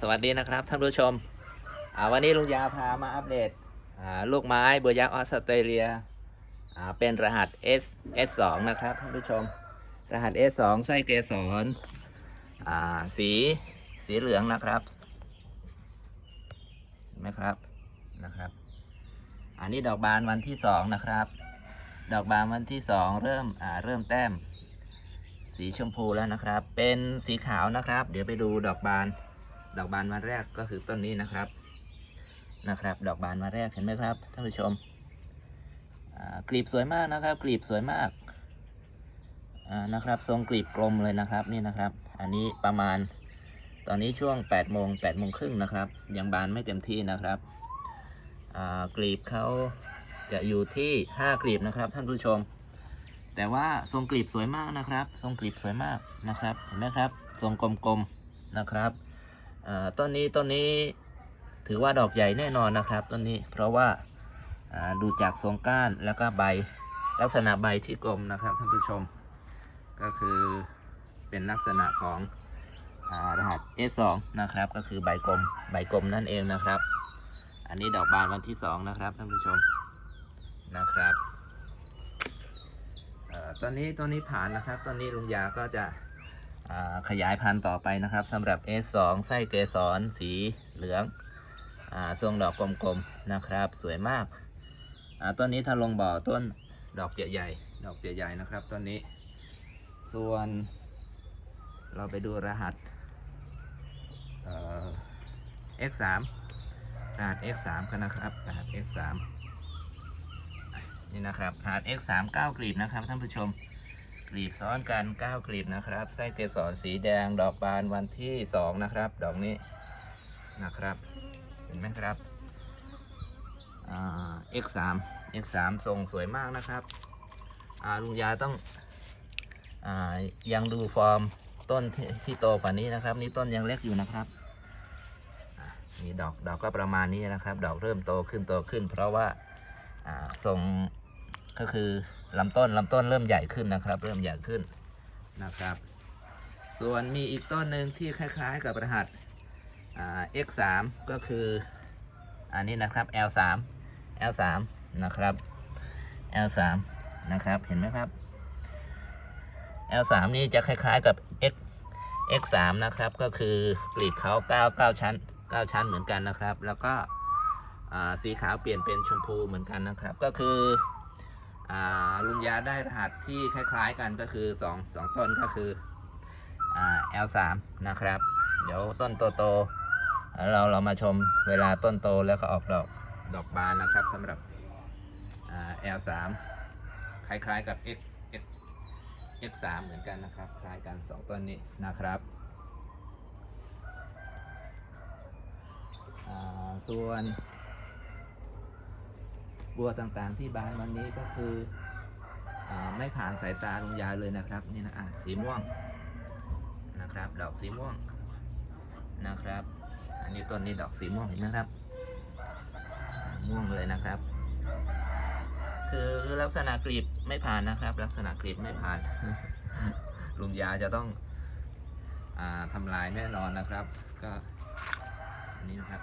สวัสดีนะครับท่านผู้ชม วันนี้ลุงยาพามาอัปเดตลูกไม้เบอร์ยักษ์ออสเตรเลียเป็นรหัส S S2 นะครับท่านผู้ชม รหัส S2 ไส้เกสรอ่าสีสีเหลืองนะครับเห็นไหมครับนะครับ อันนี้ดอกบานวันที่สองนะครับ ดอกบานวันที่สองเริ่มเริ่มแต้ม สีชมพูแล้วนะครับ เป็นสีขาวนะครับ เดี๋ยวไปดูดอกบาน ดอกบานวันแรกก็คือต้นนี้นะครับนะครับ ดอกบานวันแรกเห็นไหมครับท่านผู้ชมกลีบสวยมากนะครับ กลีบสวยมากนะครับทรงกลีบกลมเลยนะครับนี่นะครับ อันนี้ประมาณตอนนี้ช่วง8โมง8โมงครึ่งนะครับ ยังบานไม่เต็มที่นะครับกลีบเขาจะอยู่ที่ 5 กลีบนะครับท่านผู้ชม แต่ว่าทรงกลีบสวยมากนะครับ ทรงกลีบสวยมากนะครับ เห็นไหมครับ ทรงกลมๆนะครับ ต้นนี้ต้นนี้ถือว่าดอกใหญ่แน่นอนนะครับต้นนี้เพราะว่าดูจากทรงก้านแล้วก็ใบลักษณะใบที่กลมนะครับท่านผู้ชม ก็คือเป็นลักษณะของอรหัส S2 นะครับก็คือใบกลมใบกลมนั่นเองนะครับ อันนี้ดอกบานวันที่สองนะครับท่านผู้ชมนะครับอตอนนี้ต้นนี้ผ่านนะครับต้นนี้ลุงยาก็จะ ขยายพันธุ์ต่อไปนะครับสำหรับ S2 ไส้เกสรสีเหลืองอทรงดอกกลมๆนะครับ สวยมากาต้นนี้ถ้าลงบ่อต้นดอกใหญ่ๆดอกใหญ่ๆนะครับต้นนี้ ส่วนเราไปดูรหัสเอ่อ X3 รหัส X3 กันนะครับรหัส X3 นี่นะครับรหาด x 3 9กลีบนะครับท่านผู้ชม กลีบซ้อนกัน 9 กลีบนะครับ ไส้เกสรสีแดงดอกบานวันที่ 2 นะครับ ดอกนี้นะครับ เห็นไหมครับอ่า x 3 x 3ทรงสวยมากนะครับลุงยาต้องอยังดูฟอร์มต้นที่ที่โตกว่านี้นะครับ นี่ต้นยังเล็กอยู่นะครับอะนี่ดอกดอกก็ประมาณนี้นะครับ ดอกเริ่มโตขึ้นโตขึ้น เพราะว่าทรงก็คือ ลำต้นลำต้นเริ่มใหญ่ขึ้นนะครับ เริ่มใหญ่ขึ้นนะครับ ส่วนมีอีกต้นหนึ่งที่คล้าย ๆ กับรหัส x3 ก็คืออันนี้นะครับ l3 l3 นะครับ l3 นะครับเห็นไหมครับ l3 นี่จะคล้าย ๆกับ x x3 นะครับก็คือกลีบเขา9 9ชั้น 9 ชั้นเหมือนกันนะครับ แล้วก็สีขาวเปลี่ยนเป็นชมพูเหมือนกันนะครับ ก็คือ ลุงยาได้รหัสที่คล้ายๆกันก็คือ 2 2 ต้นก็คืออ L3 นะครับ เดี๋ยวต้นโตๆเราเรามาชมเวลาต้นโตแล้วก็ออกดอกดอกบานนะครับสำหรับ L3 คล้ายๆกับ X X X3 เหมือนกันนะครับ คล้ายกัน 2 ต้นนี้นะครับส่วน บัวต่างๆ ที่บานวันนี้ก็คืออไม่ผ่านสายตาลุงยาเลยนะครับนี่นะอะสีม่วงนะครับ ดอกสีม่วงนะครับ อันนี้ต้นนี้ดอกสีม่วงเห็นไหมครับ ม่วงเลยนะครับ คือลักษณะกลีบไม่ผ่านนะครับ ลักษณะกลีบไม่ผ่านลุงยาจะต้องอาทำลายแน่นอนนะครับ ก็อันนี้นะครับ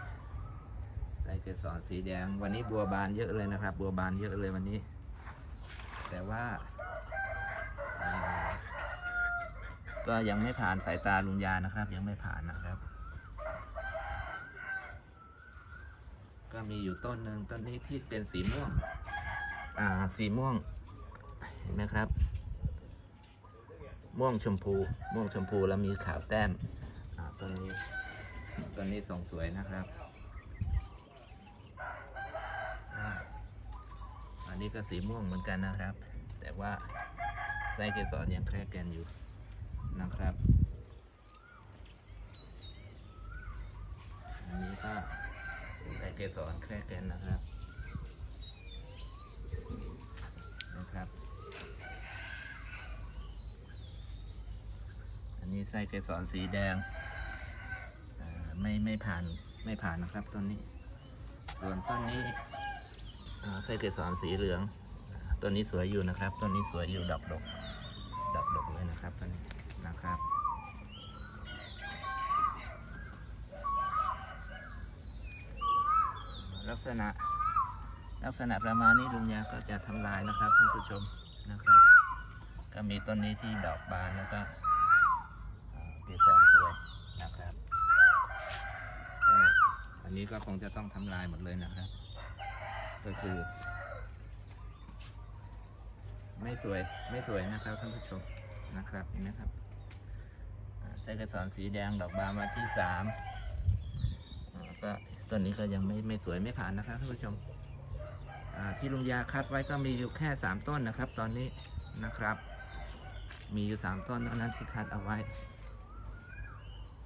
ใส่เกสรสีแดง วันนี้บัวบานเยอะเลยนะครับ บัวบานเยอะเลยวันนี้ แต่ว่าอ่า ก็ยังไม่ผ่านสายตาลุงยานะครับ ยังไม่ผ่านนะครับ ก็มีอยู่ต้นหนึ่งต้นนี้ที่เป็นสีม่วง อ่าสีม่วง เห็นไหมครับ ม่วงชมพู ม่วงชมพูแล้วมีขาวแต้ม อ่าต้นนี้ต้นนี้ทรงสวยนะครับ อ่า อันนี้ก็สีม่วงเหมือนกันนะครับ แต่ว่าไส้เกสรยังแครกแกนอยู่นะครับ อันนี้ก็ไส้เกสรแครกแกนนะครับนะครับ อันนี้ไส้เกสรสีแดงไม่ไม่ผ่านไม่ผ่านนะครับต้นนี้ ส่วนต้นนี้ ไส้เกสรสีเหลืองต้นนี้สวยอยู่นะครับต้นนี้สวยอยู่ดอกดกดอกดกเลยนะครับต้นนี้นะครับลักษณะลักษณะประมาณนี้ลุงยาก็จะทำลายนะครับท่านผู้ชมนะครับ ก็มีต้นนี้ที่ดอกบานแล้วก็เกสรสวยนะครับอันนี้ก็คงจะต้องทำลายหมดเลยนะครับ ก็คือ ไม่สวยไม่สวยนะครับท่านผู้ชมนะครับเห็นไหมครับไส้กระสอนสีแดงดอกบานมาที่สามก็ต้นนี้ก็ยังไม่ไม่สวยไม่ผ่านนะครับท่านผู้ชมที่ลุงยาคัดไว้ก็มีอยู่แค่สามต้นนะครับ ตอนนี้นะครับ มีอยู่สามต้นเท่านั้นที่คัดเอาไว้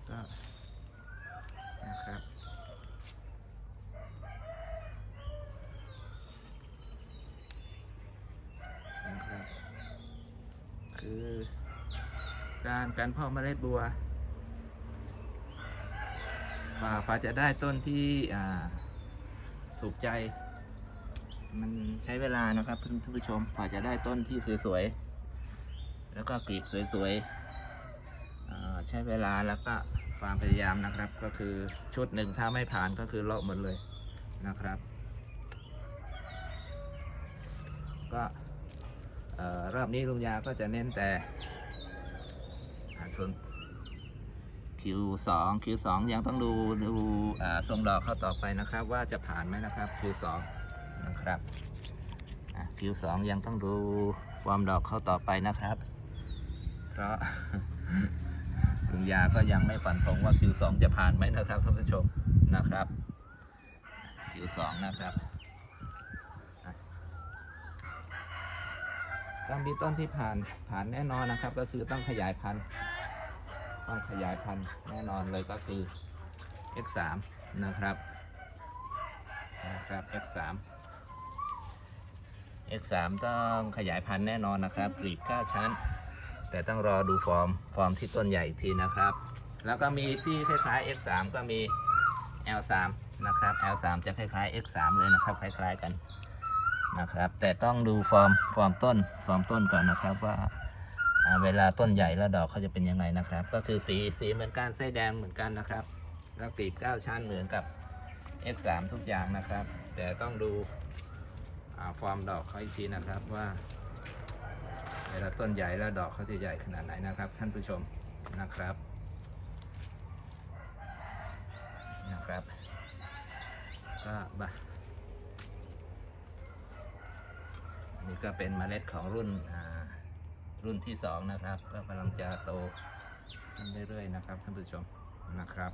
ก็นะครับ คือ การการเพาะเมล็ดบัวฝ่าฝ่าจะได้ต้นที่ถูกใจ มันใช้เวลานะครับท่านผู้ชมฝ่าจะได้ต้นที่สวยๆ แล้วก็กลีบสวยๆใช้เวลาแล้วก็ความพยายามนะครับ ก็คือชุดหนึ่งถ้าไม่ผ่านก็คือเลาะหมดเลยนะครับ ก็รอบนี้ลุงยาก็จะเน้นแต่ อ่าส่วน Q2 Q2 ยังต้องดูดูทรงดอกเข้าต่อไปนะครับ ว่าจะผ่านไหมนะครับ Q2 นะครับอะ Q2 ยังต้องดูฟอร์มดอกเข้าต่อไปนะครับ เพราะลุงยาก็ยังไม่ฟันธงว่า Q2 จะผ่านไหมนะครับท่านผู้ชมนะครับ Q2 นะครับก็มีต้นที่ผ่านผ่านแน่นอนนะครับ ก็คือต้องขยายพันธุ์ ต้องขยายพันธุ์แน่นอนเลยก็คือ X3 นะครับนะครับ X3 X3 ต้องขยายพันธุ์แน่นอนนะครับกรีบ9ชั้น แต่ต้องรอดูฟอร์มฟอร์มที่ต้นใหญ่อีกทีนะครับ แล้วก็มีที่คล้ายๆ X3 ก็มี L3 นะครับ L3 จะคล้ายๆ X3 เลยนะครับ คล้าย ๆ กันนะครับ แต่ต้องดูฟอร์มฟอร์มต้นฟอร์มต้นก่อนนะครับว่าอ่า เวลาต้นใหญ่แล้วดอกเขาจะเป็นยังไงนะครับ ก็คือสีสีเหมือนกันไส้แดงเหมือนกันนะครับ แล้วกลีบเก้าชั้นเหมือนกับ X3 ทุกอย่างนะครับ แต่ต้องดูฟอร์มดอกเขาอีกทีนะครับว่า เวลาต้นใหญ่แล้วดอกเขาจะใหญ่ขนาดไหนนะครับ ท่านผู้ชมนะครับนะครับก็บะนี่ก็เป็นเมล็ดของรุ่นอ่า รุ่นที่สองนะครับ ก็กำลังจะโตขึ้นเรื่อยๆนะครับท่านผู้ชมนะครับ